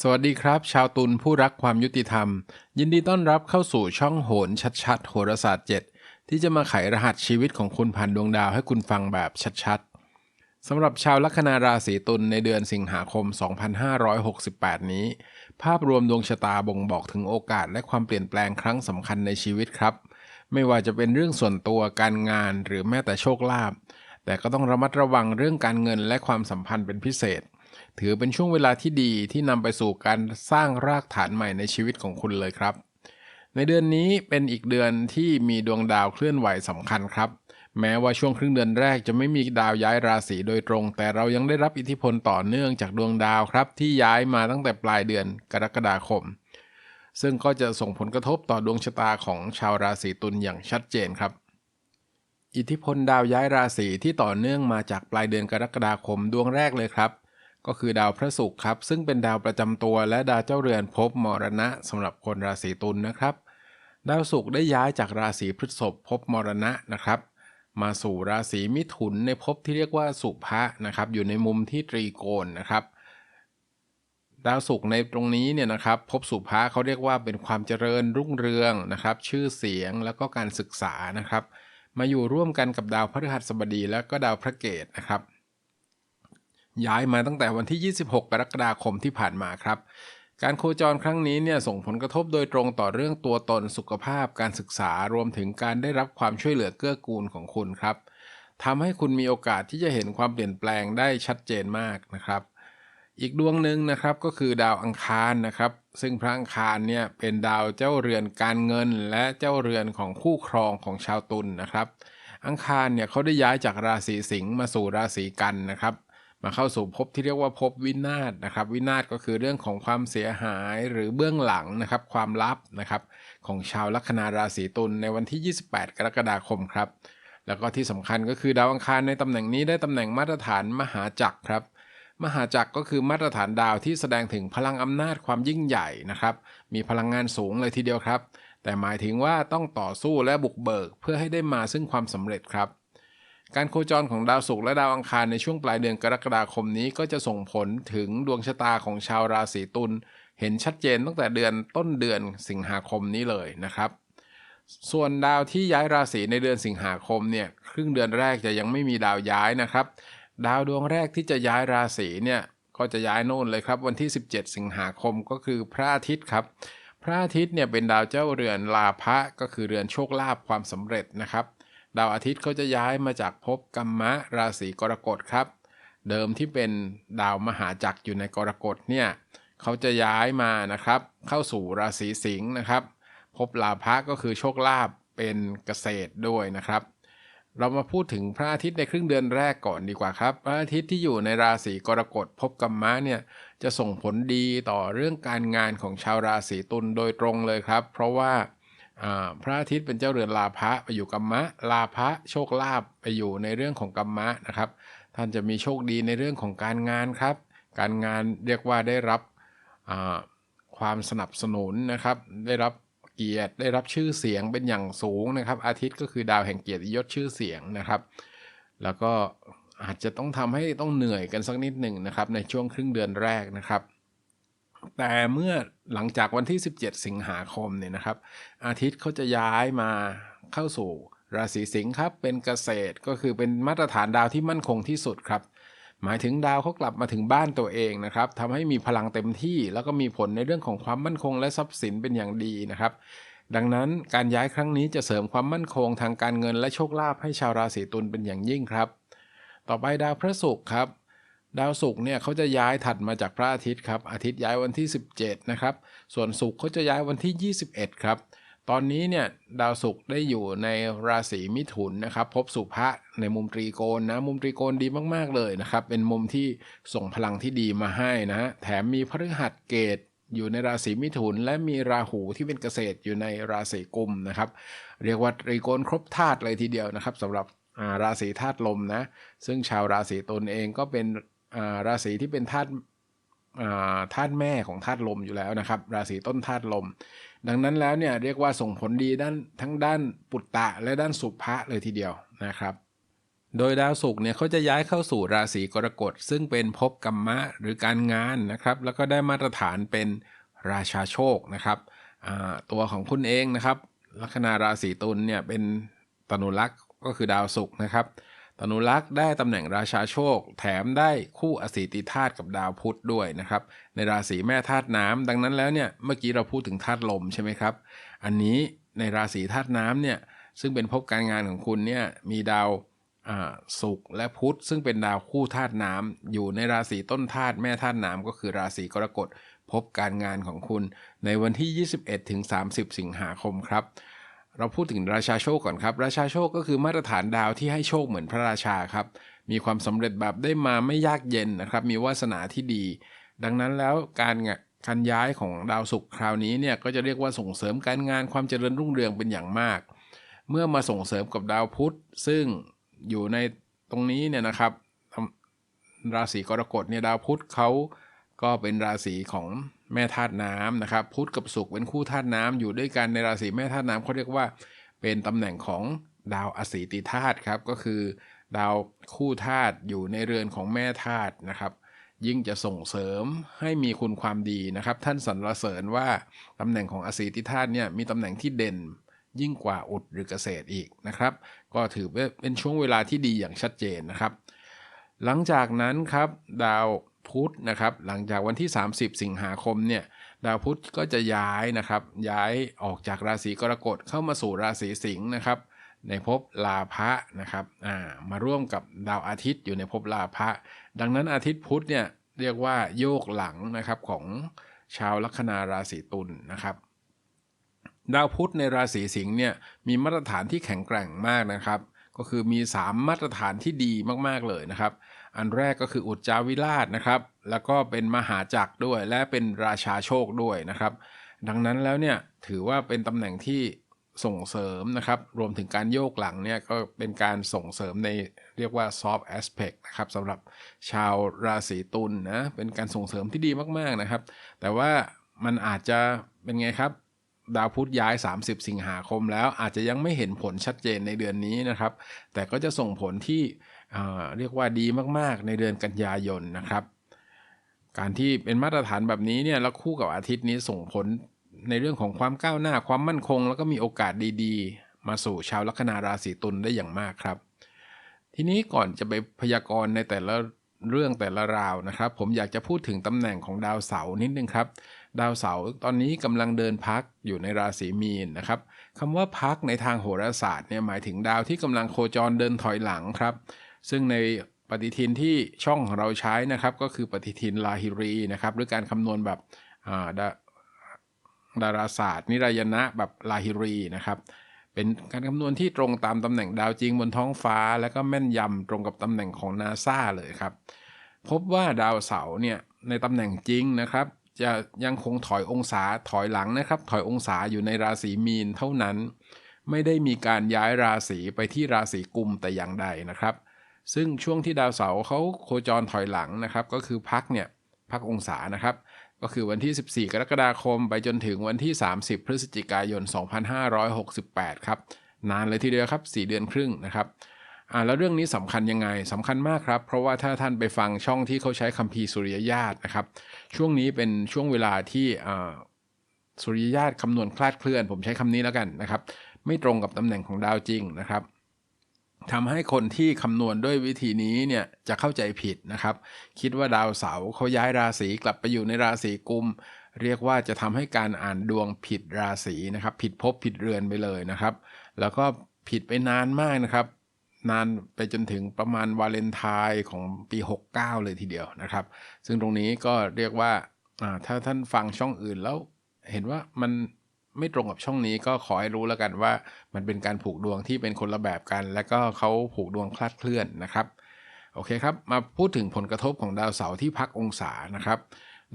สวัสดีครับ ชาวตุลผู้รักความยุติธรรม ยินดีต้อนรับเข้าสู่ช่องโหนชัดๆ โหราศาสตร์ 7 ที่จะมาไขรหัสชีวิตของคุณผ่านดวงดาวให้คุณฟังแบบชัดๆสำหรับชาวลัคนาราศีตุลในเดือนสิงหาคม 2568 นี้ ภาพรวมดวงชะตาบ่งบอกถึงโอกาสและความเปลี่ยนแปลงครั้งสำคัญในชีวิตครับ ไม่ว่าจะเป็นเรื่องส่วนตัวการงานหรือแม้แต่โชคลาภแต่ก็ต้องระมัดระวังเรื่องการเงินและความสัมพันธ์เป็นพิเศษ ถือเป็นช่วงเวลาที่ดีที่นำไปสู่การสร้างรากฐานใหม่ในชีวิตของคุณเลยครับ ในเดือนนี้เป็นอีกเดือนที่มีดวงดาวเคลื่อนไหวสำคัญครับ แม้ว่าช่วงครึ่งเดือนแรกจะไม่มีดาวย้ายราศีโดยตรง แต่เรายังได้รับอิทธิพลต่อเนื่องจากดวงดาวครับ ที่ย้ายมาตั้งแต่ปลายเดือนกรกฎาคม ซึ่งก็จะส่งผลกระทบต่อดวงชะตาของชาวราศีตุลอย่างชัดเจนครับอิทธิพลดาวย้ายราศีที่ต่อเนื่องมาจากปลายเดือนกรกฎาคมดวงแรกเลยครับ ก็คือดาวพระศุกร์ครับ ซึ่งเป็นดาวประจำตัวและดาวเจ้าเรือนภพมรณะสำหรับคนราศีตุลนะครับ ดาวศุกร์ได้ย้ายจากราศีพฤษภภพมรณะนะครับ มาสู่ราศีมิถุนในภพที่เรียกว่าสุภะนะครับ อยู่ในมุมที่ตรีโกณนะครับดาวศุกร์ในตรงนี้เนี่ยนะครับภพสุภะเขาเรียกว่าเป็นความเจริญรุ่งเรืองนะครับ ชื่อเสียงแล้วก็การศึกษานะครับ มาอยู่ร่วมกันกับดาวพฤหัสบดีและก็ดาวพระเกตนะครับ ย้ายมาตั้งแต่วันที่ 26 กรกฎาคมที่ผ่านมาครับ การโคจรครั้งนี้เนี่ยส่งผลกระทบโดยตรงต่อเรื่องตัวตนสุขภาพ การศึกษารวมถึงการได้รับความช่วยเหลือเกื้อกูลของคุณครับทำให้คุณมีโอกาสที่จะเห็นความเปลี่ยนแปลงได้ชัดเจนมากนะครับ อีกดวงหนึ่งนะครับก็คือดาวอังคารนะครับ ซึ่งพระอังคารเนี่ยเป็นดาวเจ้าเรือนการเงิน และเจ้าเรือนของคู่ครองของชาวตุลนนะครับ อังคารเนี่ยเขาได้ย้ายจากราศีสิงห์มาสู่ราศีกันนะครับ มาเข้าสู่ภพที่เรียกว่าภพวินาศนะครับ วินาศก็คือเรื่องของความเสียหายหรือเบื้องหลังนะครับ ความลับนะครับ ของชาวลัคนาราศีตุลในวันที่ 28 กรกฎาคมครับ แล้วก็ที่สำคัญก็คือดาวอังคารในตำแหน่งนี้ได้ตำแหน่งมาตรฐานมหาจักรครับมหาจักรก็คือมาตรฐานดาวที่แสดงถึงพลังอำนาจความยิ่งใหญ่นะครับ มีพลังงานสูงเลยทีเดียวครับ แต่หมายถึงว่าต้องต่อสู้และบุกเบิกเพื่อให้ได้มาซึ่งความสำเร็จครับ การโคจรของดาวศุกร์และดาวอังคารในช่วงปลายเดือนกรกฎาคมนี้ก็จะส่งผลถึงดวงชะตาของชาวราศีตุลเห็นชัดเจนตั้งแต่เดือนต้นเดือนสิงหาคมนี้เลยนะครับ ส่วนดาวที่ย้ายราศีในเดือนสิงหาคมเนี่ยครึ่งเดือนแรกจะยังไม่มีดาวย้ายนะครับ ดาวดวงแรกที่จะย้ายราศีเนี่ยก็จะย้ายโน่นเลยครับ วันที่ 17 สิงหาคมก็คือพระอาทิตย์ครับพระอาทิตย์เนี่ยเป็นดาวเจ้าเรือนลาภะก็คือเรือนโชคลาภความสำเร็จนะครับ ดาวอาทิตย์เขาจะย้ายมาจากภพกัมมะราศีกรกฎครับ เดิมที่เป็นดาวมหาจักรอยู่ในกรกฎเนี่ยเขาจะย้ายมานะครับ เข้าสู่ราศีสิงห์นะครับภพลาภะก็คือโชคลาภเป็นเกษตรด้วยนะครับ เรามาพูดถึงพระอาทิตย์ในครึ่งเดือนแรกก่อนดีกว่าครับ พระอาทิตย์ที่อยู่ในราศีกรกฎภพกัมมะเนี่ยจะส่งผลดีต่อเรื่องการงานของชาวราศีตุลโดยตรงเลยครับ เพราะว่า พระอาทิตย์เป็นเจ้าเรือนลาภะไปอยู่กัมมะ ลาภะโชคลาภไปอยู่ในเรื่องของกัมมะนะครับ ท่านจะมีโชคดีในเรื่องของการงานครับ การงานเรียกว่าได้รับความสนับสนุนนะครับ ได้รับเกียรติได้รับชื่อเสียงเป็นอย่างสูงนะครับ อาทิตย์ก็คือดาวแห่งเกียรติยศชื่อเสียงนะครับ แล้วก็อาจจะต้องทำให้ต้องเหนื่อยกันสักนิดหนึ่งนะครับ ในช่วงครึ่งเดือนแรกนะครับ แต่เมื่อหลังจากวันที่ 17 สิงหาคมเนี่ยนะครับ อาทิตย์เขาจะย้ายมาเข้าสู่ราศีสิงห์ครับ เป็นเกษตรก็คือเป็นมาตรฐานดาวที่มั่นคงที่สุดครับ หมายถึงดาวเขากลับมาถึงบ้านตัวเองนะครับทำให้มีพลังเต็มที่ แล้วก็มีผลในเรื่องของความมั่นคงและทรัพย์สินเป็นอย่างดีนะครับ ดังนั้นการย้ายครั้งนี้จะเสริมความมั่นคงทางการเงินและโชคลาภให้ชาวราศีตุลเป็นอย่างยิ่งครับ ต่อไปดาวพระศุกร์ครับ ดาวศุกร์เนี่ยเขาจะย้ายถัดมาจากพระอาทิตย์ครับ อาทิตย์ย้ายวันที่ 17 นะครับ ส่วนศุกร์เขาจะย้ายวันที่ 21 ครับ ตอนนี้เนี่ยดาวศุกร์ได้อยู่ในราศีมิถุนนะครับ พบสุภะในมุมตรีโกณนะ มุมตรีโกณดีมากๆเลยนะครับ เป็นมุมที่ส่งพลังที่ดีมาให้นะฮะ แถมมีพฤหัสเกตอยู่ในราศีมิถุน และมีราหูที่เป็นเกษตรอยู่ในราศีกุมนะครับ เรียกว่าตรีโกณครบธาตุเลยทีเดียวนะครับสำหรับราศีธาตุลมนะ ซึ่งชาวราศีตุลเองก็เป็น ราศีที่เป็นธาตุธาตุแม่ของธาตุลมอยู่แล้วนะครับ ราศีต้นธาตุลม ดังนั้นแล้วเนี่ยเรียกว่าส่งผลดีด้านทั้งด้านปุตตะและด้านสุภะเลยทีเดียวนะครับโดยดาวศุกร์เนี่ยเขาจะย้ายเข้าสู่ราศีกรกฎ ซึ่งเป็นภพกรรมะหรือการงานนะครับ แล้วก็ได้มาตรฐานเป็นราชาโชคนะครับตัวของคุณเองนะครับ ลัคนาราศีตุลเนี่ยเป็นตนุลักษ์ก็คือดาวศุกร์นะครับ ตนุลักษ์ได้ตำแหน่งราชาโชค แถมได้คู่อสีติธาตุกับดาวพุธด้วยนะครับ ในราศีแม่ธาตุน้ำดังนั้นแล้วเนี่ยเมื่อกี้เราพูดถึงธาตุลมใช่ไหมครับ อันนี้ในราศีธาตุน้ำเนี่ยซึ่งเป็นภพการงานของคุณเนี่ยมีดาวศุกร์และพุธซึ่งเป็นดาวคู่ธาตุน้ำอยู่ในราศีต้นธาตุแม่ธาตุน้ำก็คือราศีกรกฎพบการงานของคุณในวันที่ 21ถึง30 สิงหาคมครับ เราพูดถึงราชาโชคก่อนครับ ราชาโชคก็คือมาตรฐานดาวที่ให้โชคเหมือนพระราชาครับ มีความสำเร็จแบบได้มาไม่ยากเย็นนะครับ มีวาสนาที่ดี ดังนั้นแล้วการการย้ายของดาวศุกร์คราวนี้เนี่ยก็จะเรียกว่าส่งเสริมการงานความเจริญรุ่งเรืองเป็นอย่างมาก เมื่อมาส่งเสริมกับดาวพุธ ซึ่งอยู่ในตรงนี้เนี่ยนะครับราศีกรกฎเนี่ยดาวพุธเขา ก็เป็นราศีของแม่ธาตุน้ำนะครับพุธกับศุกร์เป็นคู่ธาตุน้ำอยู่ด้วยกันในราศีแม่ธาตุน้ำเขาเรียกว่า เป็นตำแหน่งของดาวอสีติธาตุครับก็คือ ดาวคู่ธาตุอยู่ในเรือนของแม่ธาตุนะครับ ยิ่งจะส่งเสริมให้มีคุณความดีนะครับ ท่านสรรเสริญว่าตำแหน่งของอสีติธาตุเนี่ยมีตำแหน่งที่เด่นยิ่งกว่าอุดหรือเกษตรอีกนะครับ ก็ถือว่าเป็นช่วงเวลาที่ดีอย่างชัดเจนนะครับ หลังจากนั้นครับดาว พุธนะครับ หลังจากวันที่ 30 สิงหาคมเนี่ยดาวพุธก็จะย้ายนะครับ ย้ายออกจากราศีกรกฎเข้ามาสู่ราศีสิงห์นะครับ ในภพลาภะนะครับอ่ามาร่วมกับดาวอาทิตย์อยู่ในภพลาภะดังนั้นอาทิตย์พุธเนี่ยเรียกว่าโยกหลังนะครับของชาวลัคนาราศีตุลนนะครับดาวพุธในราศีสิงห์เนี่ยมีมาตรฐานที่แข็งแกร่งมากนะครับ ก็คือมี 3 มาตรฐานที่ดีมากๆเลยนะครับ อันแรกก็คืออุจจาวิราชนะครับ แล้วก็เป็นมหาจักรด้วย และเป็นราชาโชคด้วยนะครับ ดังนั้นแล้วเนี่ยถือว่าเป็นตำแหน่งที่ส่งเสริมนะครับ รวมถึงการโยกหลังเนี่ยก็เป็นการส่งเสริมในเรียกว่า soft aspect นะครับสำหรับชาวราศีตุลนนะเป็นการส่งเสริมที่ดีมากๆนะครับ แต่ว่ามันอาจจะเป็นไงครับ ดาวพุธย้าย 30 สิงหาคมแล้วอาจจะยังไม่เห็นผลชัดเจนในเดือนนี้นะครับ แต่ก็จะส่งผลที่ เรียกว่าดีมากๆ ในเดือนกันยายนนะครับ การที่เป็นมาตรฐานแบบนี้เนี่ยแล้วคู่กับอาทิตย์นี้ส่งผลในเรื่องของความก้าวหน้าความมั่นคง แล้วก็มีโอกาสดีๆ มาสู่ชาวลัคนาราศีตุลได้อย่างมากครับ ทีนี้ก่อนจะไปพยากรณ์ในแต่ละเรื่องแต่ละราวนะครับ ผมอยากจะพูดถึงตำแหน่งของดาวเสาร์นิดนึงครับ ดาวเสาร์ตอนนี้กำลังเดินพักอยู่ในราศีมีนนะครับคำว่าพักในทางโหราศาสตร์เนี่ยหมายถึงดาวที่กำลังโคจรเดินถอยหลังครับ ซึ่งในปฏิทินที่ช่องของเราใช้นะครับ ก็คือปฏิทินลาฮิรีนะครับ หรือการคำนวณแบบดาดาราศาสตร์ นิรายณะแบบลาฮิรีนะครับ เป็นการคำนวณที่ตรงตามตำแหน่งดาวจริงบนท้องฟ้า แล้วก็แม่นยำตรงกับตำแหน่งของนาซาเลยครับ พบว่าดาวเสาร์เนี่ยในตำแหน่งจริงนะครับจะยังคงถอยองศาถอยหลังนะครับ ถอยองศาอยู่ในราศีมีนเท่านั้น ไม่ได้มีการย้ายราศีไปที่ราศีกุมแต่อย่างใดนะครับ ซึ่งช่วงที่ดาวเสาร์เขาโคจรถอยหลังนะครับ ก็คือพักเนี่ยพักองศานะครับ ก็คือวันที่ 14 กรกฎาคม ไปจนถึงวันที่ 30 พฤศจิกายน 2568 ครับ นานเลยทีเดียวครับ 4 เดือนครึ่งนะครับอ่าแล้วเรื่องนี้สำคัญยังไงสำคัญมากครับ เพราะว่าถ้าท่านไปฟังช่องที่เขาใช้คัมภีร์สุริยญาตนะครับ ช่วงนี้เป็นช่วงเวลาที่อ่าสุริยญาตคำนวณคลาดเคลื่อน ผมใช้คำนี้แล้วกันนะครับ ไม่ตรงกับตำแหน่งของดาวจริงนะครับ ทำให้คนที่คำนวณด้วยวิธีนี้เนี่ยจะเข้าใจผิดนะครับ คิดว่าดาวเสาร์เขาย้ายราศีกลับไปอยู่ในราศีกุม เรียกว่าจะทำให้การอ่านดวงผิดราศีนะครับ ผิดภพผิดเรือนไปเลยนะครับ แล้วก็ผิดไปนานมากนะครับนานไปจนถึงประมาณวาเลนไทน์ของปี 69 เลยทีเดียวนะครับ ซึ่งตรงนี้ก็เรียกว่าถ้าท่านฟังช่องอื่นแล้วเห็นว่ามัน ไม่ตรงกับช่องนี้ก็ขอให้รู้แล้วกันว่า มันเป็นการผูกดวงที่เป็นคนละแบบกัน และก็เขาผูกดวงคลาดเคลื่อนนะครับโอเคครับมาพูดถึงผลกระทบของดาวเสาร์ที่พักองศานะครับ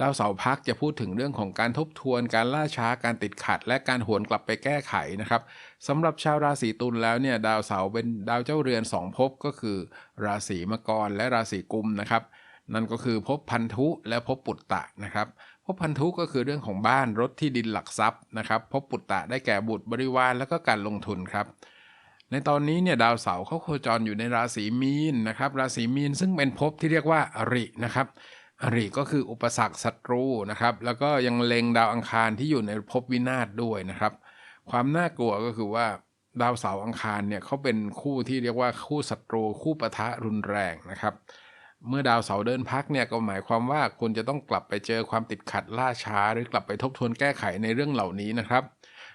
ดาวเสาร์พักจะพูดถึงเรื่องของการทบทวน การล่าช้าการติดขัด และการหวนกลับไปแก้ไขนะครับสำหรับชาวราศีตุลแล้วเนี่ยดาวเสาร์เป็นดาวเจ้าเรือน 2 ภพก็คือ ราศีมกรและราศีกุมนะครับนั่นก็คือภพพันธุและภพปุตตะนะครับ พบพันธุก็คือเรื่องของบ้านรถที่ดินหลักทรัพย์นะครับพบปุตตะได้แก่บุตรบริวารแล้วก็การลงทุนครับ ในตอนนี้เนี่ยดาวเสาร์เขาโคจรอยู่ในราศีมีนนะครับราศีมีนซึ่งเป็นภพที่เรียกว่าอรินะครับอริก็คืออุปสรรคศัตรูนะครับ แล้วก็ยังเล็งดาวอังคารที่อยู่ในภพวินาศด้วยนะครับ ความน่ากลัวก็คือว่าดาวเสาร์อังคารเนี่ยเขาเป็นคู่ที่เรียกว่าคู่ศัตรู คู่ปะทะรุนแรงนะครับ เมื่อดาวเสาร์เดินพักเนี่ยก็หมายความว่าคุณจะต้องกลับไปเจอความติดขัดล่าช้า หรือกลับไปทบทวนแก้ไขในเรื่องเหล่านี้นะครับ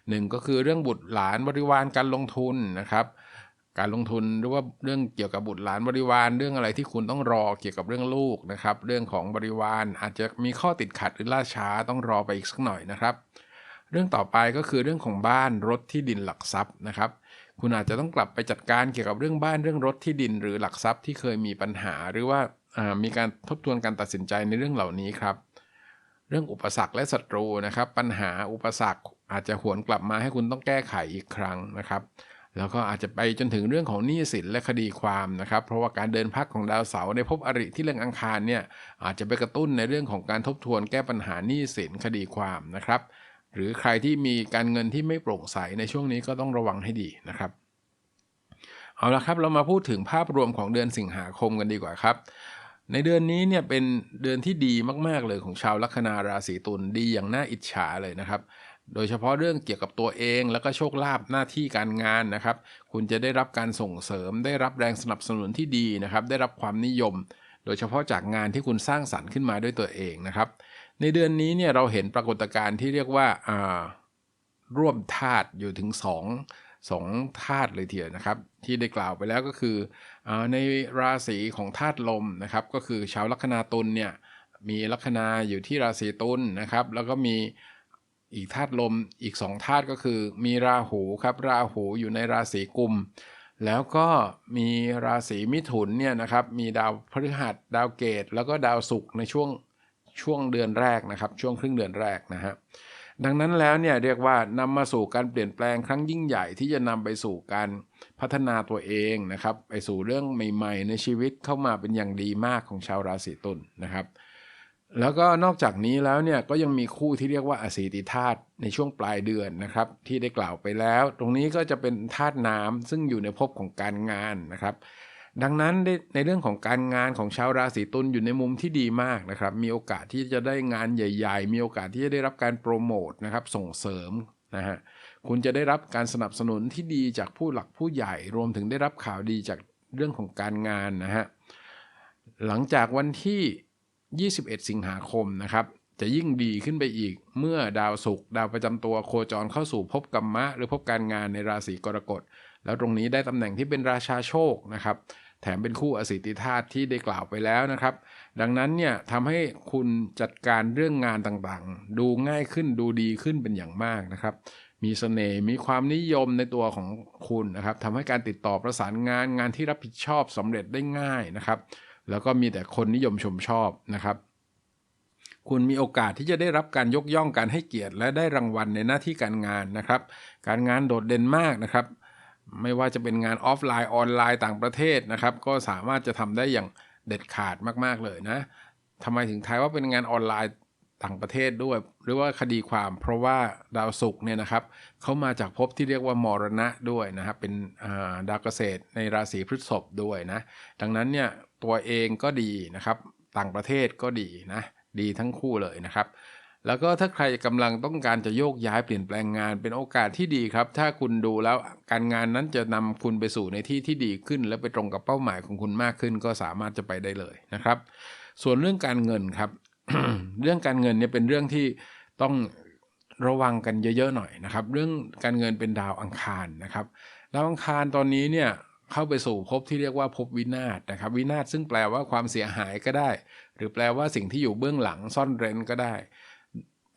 หนึ่งก็คือเรื่องบุตรหลานบริวารการลงทุนนะครับการลงทุนหรือว่าเรื่องเกี่ยวกับบุตรหลานบริวารเรื่องอะไรที่คุณต้องรอเกี่ยวกับเรื่องลูกนะครับ เรื่องของบริวารอาจจะมีข้อติดขัดหรือล่าช้าต้องรอไปอีกสักหน่อยนะครับ เรื่องต่อไปก็คือเรื่องของบ้านรถที่ดินหลักทรัพย์นะครับ คุณอาจจะต้องกลับไปจัดการเกี่ยวกับเรื่องบ้านเรื่องรถที่ดิน หรือหลักทรัพย์ที่เคยมีปัญหา หรือว่ามีการทบทวนการตัดสินใจในเรื่องเหล่านี้ครับ เรื่องอุปสรรคและศัตรูนะครับ ปัญหาอุปสรรคอาจจะหวนกลับมาให้คุณต้องแก้ไขอีกครั้งนะครับ แล้วก็อาจจะไปจนถึงเรื่องของหนี้สินและคดีความนะครับ เพราะว่าการเดินพักของดาวเสาร์ในภพอริที่เรื่องอังคารเนี่ยอาจจะไปกระตุ้นในเรื่องของการทบทวนแก้ปัญหาหนี้สินคดีความนะครับ หรือใครที่มีการเงินที่ไม่โปร่งใสในช่วงนี้ก็ต้องระวังให้ดีนะครับ เอาละครับเรามาพูดถึงภาพรวมของเดือนสิงหาคมกันดีกว่าครับในเดือนนี้เนี่ยเป็นเดือนที่ดีมาก ๆ เลยของชาวลัคนาราศีตุลดีอย่างน่าอิจฉาเลยนะครับ โดยเฉพาะเรื่องเกี่ยวกับตัวเอง แล้วก็โชคลาภหน้าที่การงานนะครับ คุณจะได้รับการส่งเสริม ได้รับแรงสนับสนุนที่ดีนะครับ ได้รับความนิยม โดยเฉพาะจากงานที่คุณสร้างสรรค์ขึ้นมาด้วยตัวเองนะครับ ในเดือนนี้เนี่ยเราเห็นปรากฏการณ์ที่เรียกว่าร่วมธาตุอยู่ถึง 2 2ธาตุเลยทีเดียวนะครับ ที่ได้กล่าวไปแล้วก็คืออในราศีของธาตุลมนะครับ ก็คือชาวลัคนาตุลเนี่ยมีลัคนาอยู่ที่ราศีตุลนะครับ แล้วก็มีอีกธาตุลมอีกสองธาตุก็คือ มีราหูครับราหูอยู่ในราศีกุม แล้วก็มีราศีมิถุนเนี่ยนะครับมีดาวพฤหัส ดาวเกตแล้วก็ดาวศุกร์ในช่วง ช่วงเดือนแรกนะครับ ช่วงครึ่งเดือนแรกนะฮะดังนั้นแล้วเนี่ยเรียกว่านำมาสู่การเปลี่ยนแปลงครั้งยิ่งใหญ่ที่จะนำไปสู่การพัฒนาตัวเองนะครับไปสู่เรื่องใหม่ ๆ ในชีวิตเข้ามาเป็นอย่างดีมากของชาวราศีตุลนนะครับ แล้วก็นอกจากนี้แล้วเนี่ยก็ยังมีคู่ที่เรียกว่าอสีติธาตุในช่วงปลายเดือนนะครับ ที่ได้กล่าวไปแล้ว ตรงนี้ก็จะเป็นธาตุน้ำซึ่งอยู่ในภพของการงานนะครับ ดังนั้นในเรื่องของการงานของชาวราศีตุลอยู่ในมุมที่ดีมากนะครับ มีโอกาสที่จะได้งานใหญ่ ๆ มีโอกาสที่จะได้รับการโปรโมทนะครับส่งเสริมนะฮะคุณจะได้รับการสนับสนุนที่ดีจากผู้หลักผู้ใหญ่ รวมถึงได้รับข่าวดีจากเรื่องของการงานนะฮะหลังจากวันที่ 21 สิงหาคมนะครับจะยิ่งดีขึ้นไปอีกเมื่อดาวศุกร์ดาวประจำตัวโคจรเข้าสู่ภพกรรมะ หรือภพการงานในราศีกรกฎ แล้วตรงนี้ได้ตำแหน่งที่เป็นราชาโชคนะครับ แถมเป็นคู่อสิติธาตุที่ได้กล่าวไปแล้วนะครับ ดังนั้นเนี่ยทำให้คุณจัดการเรื่องงานต่างๆ ดูง่ายขึ้นดูดีขึ้นเป็นอย่างมากนะครับ มีสเสน่ห์มีความนิยมในตัวของคุณนะครับทำให้การติดต่อประสานงานงานที่รับผิดชอบสำเร็จได้ง่ายนะครับ แล้วก็มีแต่คนนิยมชมชอบนะครับคุณมีโอกาสที่จะได้รับการยกย่องการให้เกียรติ และได้รางวัลในหน้าที่การงานนะครับ การงานโดดเด่นมากนะครับ ไม่ว่าจะเป็นงานออฟไลน์ออนไลน์ต่างประเทศนะครับ ก็สามารถจะทำได้อย่างเด็ดขาดมากๆเลยนะทำไมถึงทายว่าเป็นงานออนไลน์ต่างประเทศด้วย หรือว่าคดีความเพราะว่าดาวศุกร์เนี่ยนะครับเขามาจากภพที่เรียกว่ามรณะด้วยนะครับเป็นดาวเกษตรในราศีพฤษภด้วยนะ ดังนั้นเนี่ยตัวเองก็ดีนะครับ ต่างประเทศก็ดีนะ ดีทั้งคู่เลยนะครับ แล้วก็ถ้าใครกำลังต้องการจะโยกย้ายเปลี่ยนแปลงงานเป็นโอกาสที่ดีครับ ถ้าคุณดูแล้วการงานนั้นจะนำคุณไปสู่ในที่ที่ดีขึ้น และไปตรงกับเป้าหมายของคุณมากขึ้น ก็สามารถจะไปได้เลยนะครับ ส่วนเรื่องการเงินครับ เรื่องการเงินเนี่ยเป็นเรื่องที่ต้องระวังกันเยอะๆหน่อยนะครับ เรื่องการเงินเป็นดาวอังคารนะครับดาวอังคารตอนนี้เนี่ยเข้าไปสู่ภพที่เรียกว่าภพวินาศนะครับ วินาศซึ่งแปลว่าความเสียหายก็ได้ หรือแปลว่าสิ่งที่อยู่เบื้องหลังซ่อนเร้นก็ได้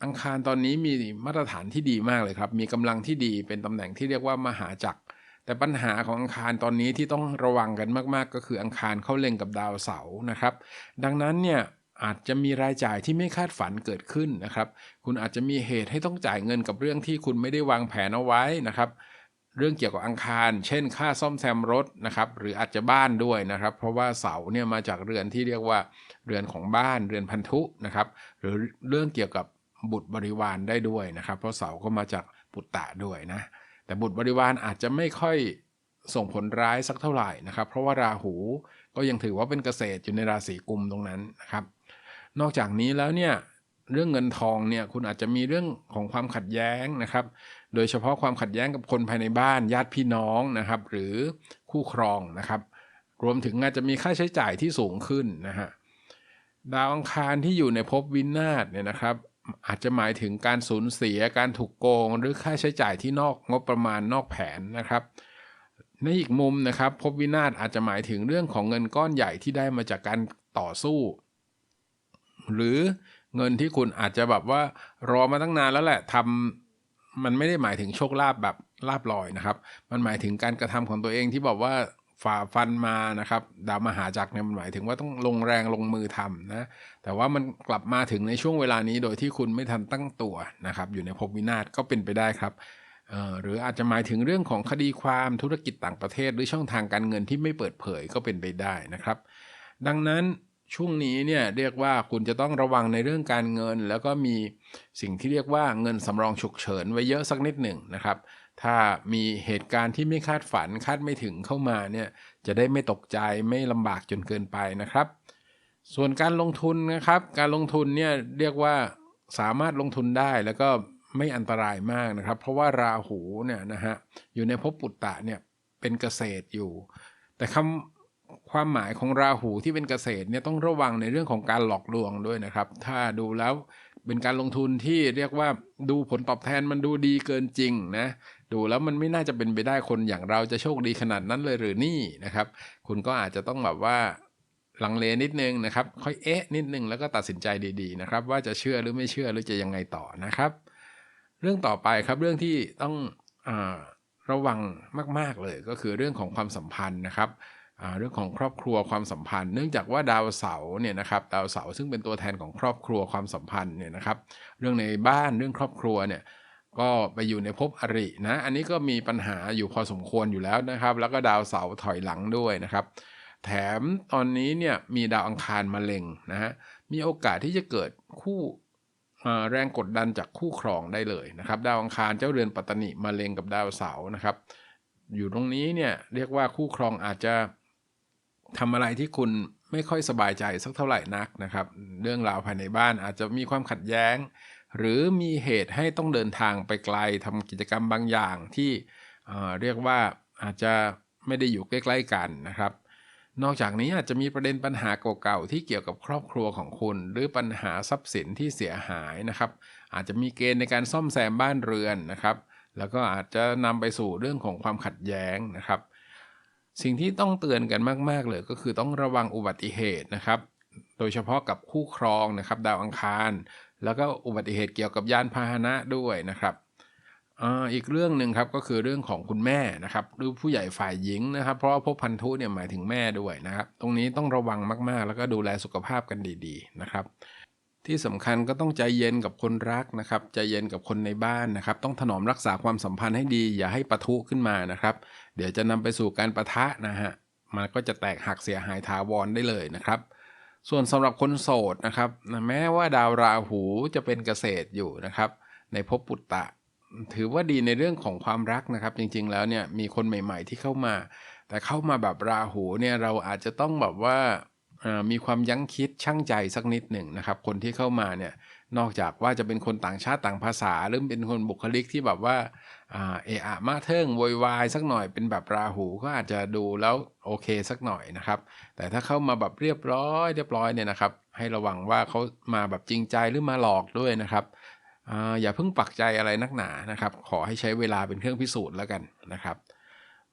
อังคารตอนนี้มีมาตรฐานที่ดีมากเลยครับ มีกำลังที่ดีเป็นตำแหน่งที่เรียกว่ามหาจักร แต่ปัญหาของอังคารตอนนี้ที่ต้องระวังกันมาก ๆ ก็คืออังคารเข้าเล็งกับดาวเสาร์นะครับ ดังนั้นเนี่ยอาจจะมีรายจ่ายที่ไม่คาดฝันเกิดขึ้นนะครับ คุณอาจจะมีเหตุให้ต้องจ่ายเงินกับเรื่องที่คุณไม่ได้วางแผนเอาไว้นะครับเรื่องเกี่ยวกับอังคาร เช่น ค่าซ่อมแซมรถนะครับ หรืออาจจะบ้านด้วยนะครับ เพราะว่าเสาเนี่ยมาจากเรือนที่เรียกว่า เรือนของบ้าน เรือนพันธุนะครับ หรือเรื่องเกี่ยวกับ บุตรบริวารได้ด้วยนะครับ เพราะเสาก็มาจากปุตตะด้วยนะ แต่บุตรบริวารอาจจะไม่ค่อยส่งผลร้ายสักเท่าไหร่นะครับ เพราะว่าราหูก็ยังถือว่าเป็นเกษตรอยู่ในราศีกุมตรงนั้นนะครับ นอกจากนี้แล้วเนี่ยเรื่องเงินทองเนี่ยคุณอาจจะมีเรื่องของความขัดแย้งนะครับ โดยเฉพาะความขัดแย้งกับคนภายในบ้านญาติพี่น้องนะครับ หรือคู่ครองนะครับ รวมถึงอาจจะมีค่าใช้จ่ายที่สูงขึ้นนะฮะดาวอังคารที่อยู่ในภพวินาศเนี่ยนะครับ อาจจะหมายถึงการสูญเสียการถูกโกง หรือค่าใช้จ่ายที่นอกงบประมาณนอกแผนนะครับ ในอีกมุมนะครับภพวินาศอาจจะหมายถึงเรื่องของเงินก้อนใหญ่ที่ได้มาจากการต่อสู้ หรือเงินที่คุณอาจจะแบบว่ารอมาตั้งนานแล้วแหละทำมันไม่ได้หมายถึงโชคลาภแบบลาบลอยนะครับ มันหมายถึงการกระทำของตัวเองที่บอกว่า ฝ่าฟันมานะครับ ดาวมหาจักรเนี่ยมันหมายถึงว่าต้องลงแรงลงมือทำนะแต่ว่ามันกลับมาถึงในช่วงเวลานี้โดยที่คุณไม่ทันตั้งตัวนะครับ อยู่ในภพวินาศก็เป็นไปได้ครับหรืออาจจะหมายถึงเรื่องของคดีความธุรกิจต่างประเทศ หรือช่องทางการเงินที่ไม่เปิดเผยก็เป็นไปได้นะครับ ดังนั้นช่วงนี้เนี่ยเรียกว่าคุณจะต้องระวังในเรื่องการเงิน แล้วก็มีสิ่งที่เรียกว่าเงินสำรองฉุกเฉินไว้เยอะสักนิดหนึ่งนะครับ ถ้ามีเหตุการณ์ที่ไม่คาดฝันคาดไม่ถึงเข้ามาเนี่ยจะได้ไม่ตกใจไม่ลำบากจนเกินไปนะครับ ส่วนการลงทุนนะครับ การลงทุนเนี่ยเรียกว่าสามารถลงทุนได้แล้วก็ไม่อันตรายมากนะครับ เพราะว่าราหูเนี่ยนะฮะอยู่ในภพปุตตะเนี่ยเป็นเกษตรอยู่ แต่คำความหมายของราหูที่เป็นเกษตรเนี่ยต้องระวังในเรื่องของการหลอกลวงด้วยนะครับ ถ้าดูแล้วเป็นการลงทุนที่เรียกว่าดูผลตอบแทนมันดูดีเกินจริงนะ ดูแล้วมันไม่น่าจะเป็นไปได้คนอย่างเราจะโชคดีขนาดนั้นเลยหรือนี่นะครับ คุณก็อาจจะต้องแบบว่าลังเลนิดนึงนะครับ ค่อยเอ๊ะนิดนึงแล้วก็ตัดสินใจดีๆนะครับ ว่าจะเชื่อหรือไม่เชื่อหรือจะยังไงต่อนะครับ เรื่องต่อไปครับเรื่องที่ต้องอระวังมาก ๆเลยก็คือเรื่องของความสัมพันธ์นะครับเรื่องของครอบครัวความสัมพันธ์ เนื่องจากว่าดาวเสาร์เนี่ยนะครับดาวเสาร์ซึ่งเป็นตัวแทนของครอบครัวความสัมพันธ์เนี่ยนะครับ เรื่องในบ้านเรื่องครอบครัวเนี่ย ก็ไปอยู่ในภพอรินะ อันนี้ก็มีปัญหาอยู่พอสมควรอยู่แล้วนะครับ แล้วก็ดาวเสาร์ถอยหลังด้วยนะครับ แถมตอนนี้เนี่ยมีดาวอังคารมาเล็งนะฮะ มีโอกาสที่จะเกิดคู่แรงกดดันจากคู่ครองได้เลยนะครับ ดาวอังคารเจ้าเรือนปัตตนิมาเล็งกับดาวเสาร์นะครับ อยู่ตรงนี้เนี่ยเรียกว่าคู่ครองอาจจะทำอะไรที่คุณไม่ค่อยสบายใจสักเท่าไหร่นักนะครับ เรื่องราวภายในบ้านอาจจะมีความขัดแย้ง หรือมีเหตุให้ต้องเดินทางไปไกลทำกิจกรรมบางอย่างที่เเรียกว่าอาจจะไม่ได้อยู่ใกล้ๆกันนะครับ นอกจากนี้อาจจะมีประเด็นปัญหาเก่าๆที่เกี่ยวกับครอบครัวของคุณ หรือปัญหาทรัพย์สินที่เสียหายนะครับ อาจจะมีเกณฑ์ในการซ่อมแซมบ้านเรือนนะครับ แล้วก็อาจจะนำไปสู่เรื่องของความขัดแย้งนะครับ สิ่งที่ต้องเตือนกันมากๆเลยก็คือต้องระวังอุบัติเหตุนะครับ โดยเฉพาะกับคู่ครองนะครับ ดาวอังคาร แล้วก็อุบัติเหตุเกี่ยวกับยานพาหนะด้วยนะครับอีกเรื่องหนึ่งครับก็คือเรื่องของคุณแม่นะครับหรือผู้ใหญ่ฝ่ายหญิงนะครับ เพราะว่าภพพันธุเนี่ยหมายถึงแม่ด้วยนะครับ ตรงนี้ต้องระวังมากๆ แล้วก็ดูแลสุขภาพกันดีๆนะครับ ที่สำคัญก็ต้องใจเย็นกับคนรักนะครับ ใจเย็นกับคนในบ้านนะครับ ต้องถนอมรักษาความสัมพันธ์ให้ดี อย่าให้ปะทุขึ้นมานะครับ เดี๋ยวจะนำไปสู่การประทะนะฮะมันก็จะแตกหักเสียหายถาวรได้เลยนะครับ ส่วนสำหรับคนโสดนะครับแม้ว่าดาวราหูจะเป็นเกษตรอยู่นะครับ ในภพปุตตะ ถือว่าดีในเรื่องของความรักนะครับ จริงๆแล้วเนี่ยมีคนใหม่ๆที่เข้ามา แต่เข้ามาแบบราหูเนี่ยเราอาจจะต้องแบบว่ามีความยั้งคิดชั่งใจสักนิดหนึ่งนะครับ คนที่เข้ามาเนี่ยนอกจากว่าจะเป็นคนต่างชาติต่างภาษาหรือเป็นคนบุคลิกที่แบบว่า เอะอะมาเทิงโวยวายสักหน่อยเป็นแบบราหูก็อาจจะดูแล้วโอเคสักหน่อยนะครับ แต่ถ้าเข้ามาแบบเรียบร้อยเรียบร้อยเนี่ยนะครับ ให้ระวังว่าเขามาแบบจริงใจหรือมาหลอกด้วยนะครับออย่าเพิ่งปักใจอะไรนักหนานะครับ ขอให้ใช้เวลาเป็นเครื่องพิสูจน์แล้วกันนะครับ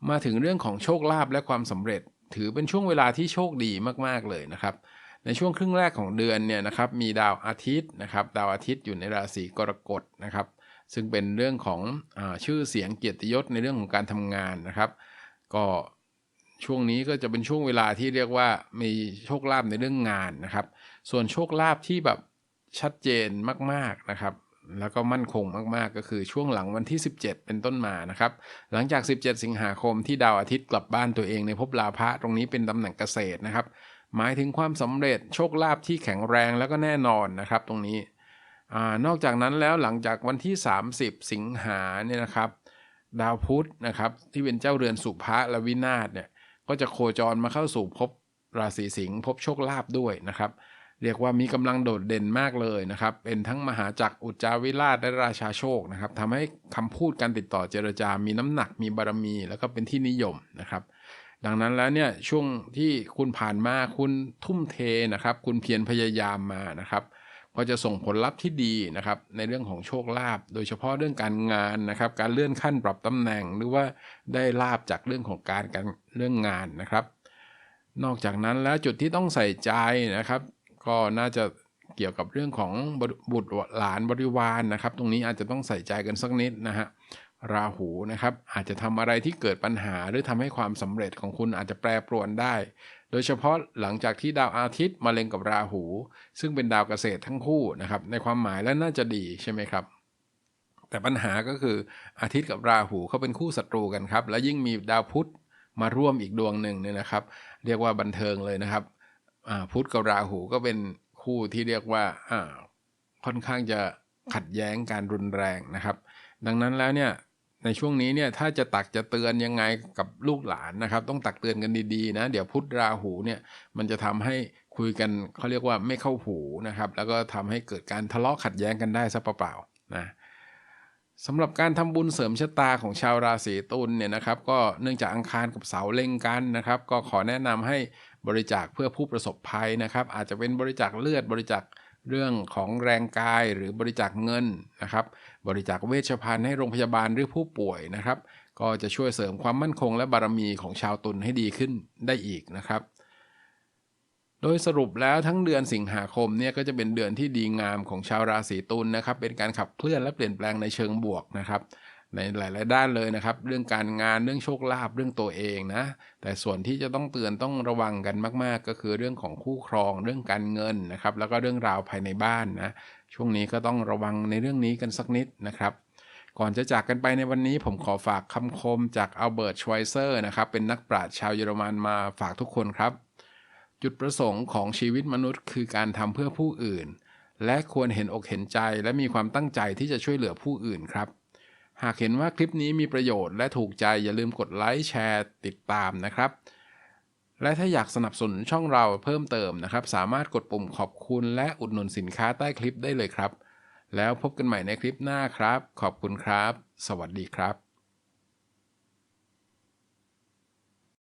มาถึงเรื่องของโชคลาภและความสำเร็จ ถือเป็นช่วงเวลาที่โชคดีมากๆเลยนะครับในช่วงครึ่งแรกของเดือนเนี่ยนะครับมีดาวอาทิตย์นะครับดาวอาทิตย์อยู่ในราศีกรกฎนะครับ ซึ่งเป็นเรื่องของอชื่อเสียงเกียรติยศในเรื่องของการทำงานนะครับ ก็ช่วงนี้ก็จะเป็นช่วงเวลาที่เรียกว่ามีโชคลาภในเรื่องงานนะครับ ส่วนโชคลาภที่แบบชัดเจนมากๆนะครับ แล้วก็มั่นคงมากๆ ก็คือช่วงหลังวันที่ 17 เป็นต้นมานะครับ หลังจาก 17 สิงหาคมที่ดาวอาทิตย์กลับบ้านตัวเองในภพลาภะตรงนี้เป็นตำแหน่งเกษตรนะครับ หมายถึงความสำเร็จโชคลาภที่แข็งแรงแล้วก็แน่นอนนะครับ ตรงนี้ อนอกจากนั้นแล้วหลังจากวันที่ 30 สิงหาเนี่ยนะครับ ดาวพุธนะครับที่เป็นเจ้าเรือนสุภะและวินาศเนี่ยก็จะโคจรมาเข้าสู่ภพราศีสิงห์ภพโชคลาภด้วยนะครับ เรียกว่ามีกำลังโดดเด่นมากเลยนะครับ เป็นทั้งมหาจักรอุจจาวิราชและราชาโชคนะครับทำให้คำพูดการติดต่อเจรจา มีน้ำหนักมีบารมี แล้วก็เป็นที่นิยมนะครับ ดังนั้นแล้วเนี่ยช่วงที่คุณผ่านมาคุณทุ่มเทนะครับ คุณเพียรพยายามมานะครับ ก็จะส่งผลลัพธ์ที่ดีนะครับในเรื่องของโชคลาภโดยเฉพาะเรื่องการงานนะครับ การเลื่อนขั้นปรับตำแหน่ง หรือว่าได้ลาบจากเรื่องของการการเรื่องงานนะครับ นอกจากนั้นแล้วจุดที่ต้องใส่ใจนะครับ ก็น่าจะเกี่ยวกับเรื่องของบุตรหลานบริวารนะครับ ตรงนี้อาจจะต้องใส่ใจกันสักนิดนะฮะราหูนะครับอาจจะทำอะไรที่เกิดปัญหาหรือทำให้ความสำเร็จของคุณอาจจะแปรปรวนได้ โดยเฉพาะหลังจากที่ดาวอาทิตย์มาเล็งกับราหู ซึ่งเป็นดาวเกษตรทั้งคู่นะครับในความหมายแล้วน่าจะดีใช่ไหมครับ แต่ปัญหาก็คืออาทิตย์กับราหูเขาเป็นคู่ศัตรูกันครับ และยิ่งมีดาวพุธมาร่วมอีกดวงหนึ่งเนี่ยนะครับ เรียกว่าบันเทิงเลยนะครับพุธกับราหูก็เป็นคู่ที่เรียกว่าค่อนข้างจะขัดแย้งการรุนแรงนะครับ ดังนั้นแล้วเนี่ย ในช่วงนี้เนี่ยถ้าจะตักจะเตือนยังไงกับลูกหลานนะครับ ต้องตักเตือนกันดีๆนะเดี๋ยวพุทธราหูเนี่ยมันจะทำให้คุยกันเขาเรียกว่าไม่เข้าหูนะครับ แล้วก็ทำให้เกิดการทะเลาะขัดแย้งกันได้ซะเปล่าๆนะสำหรับการทำบุญเสริมชะตาของชาวราศีตุลเนี่ยนะครับ ก็เนื่องจากอังคารกับเสาเล็งกันนะครับ ก็ขอแนะนำให้บริจาคเพื่อผู้ประสบภัยนะครับ อาจจะเป็นบริจาคเลือดบริจาคเรื่องของแรงกายหรือบริจาคเงินนะครับ บริจาคเวชภัณฑ์ให้โรงพยาบาลหรือผู้ป่วยนะครับ ก็จะช่วยเสริมความมั่นคงและบารมีของชาวตุลให้ดีขึ้นได้อีกนะครับ โดยสรุปแล้วทั้งเดือนสิงหาคมเนี่ยก็จะเป็นเดือนที่ดีงามของชาวราศีตุลนะครับ เป็นการขับเคลื่อนและเปลี่ยนแปลงในเชิงบวกนะครับ ในหลาย ๆ ด้านเลยนะครับ เรื่องการงานเรื่องโชคลาภเรื่องตัวเองนะ แต่ส่วนที่จะต้องเตือนต้องระวังกันมาก ๆ ก็คือเรื่องของคู่ครองเรื่องการเงินนะครับ แล้วก็เรื่องราวภายในบ้านนะ ช่วงนี้ก็ต้องระวังในเรื่องนี้กันสักนิดนะครับก่อนจะจากกันไปในวันนี้ผมขอฝากคำคมจากอัลเบิร์ตชไวเซอร์นะครับ เป็นนักปราชญ์ชาวเยอรมันมาฝากทุกคนครับ จุดประสงค์ของชีวิตมนุษย์ คือการทำเพื่อผู้อื่น และควรเห็นอกเห็นใจและมีความตั้งใจที่จะช่วยเหลือผู้อื่นครับ หากเห็นว่าคลิปนี้มีประโยชน์และถูกใจอย่าลืมกดไลค์แชร์ติดตามนะครับ และถ้าอยากสนับสนุนช่องเราเพิ่มเติมนะครับ สามารถกดปุ่มขอบคุณและอุดหนุนสินค้าใต้คลิปได้เลยครับ แล้วพบกันใหม่ในคลิปหน้าครับ ขอบคุณครับ สวัสดีครับ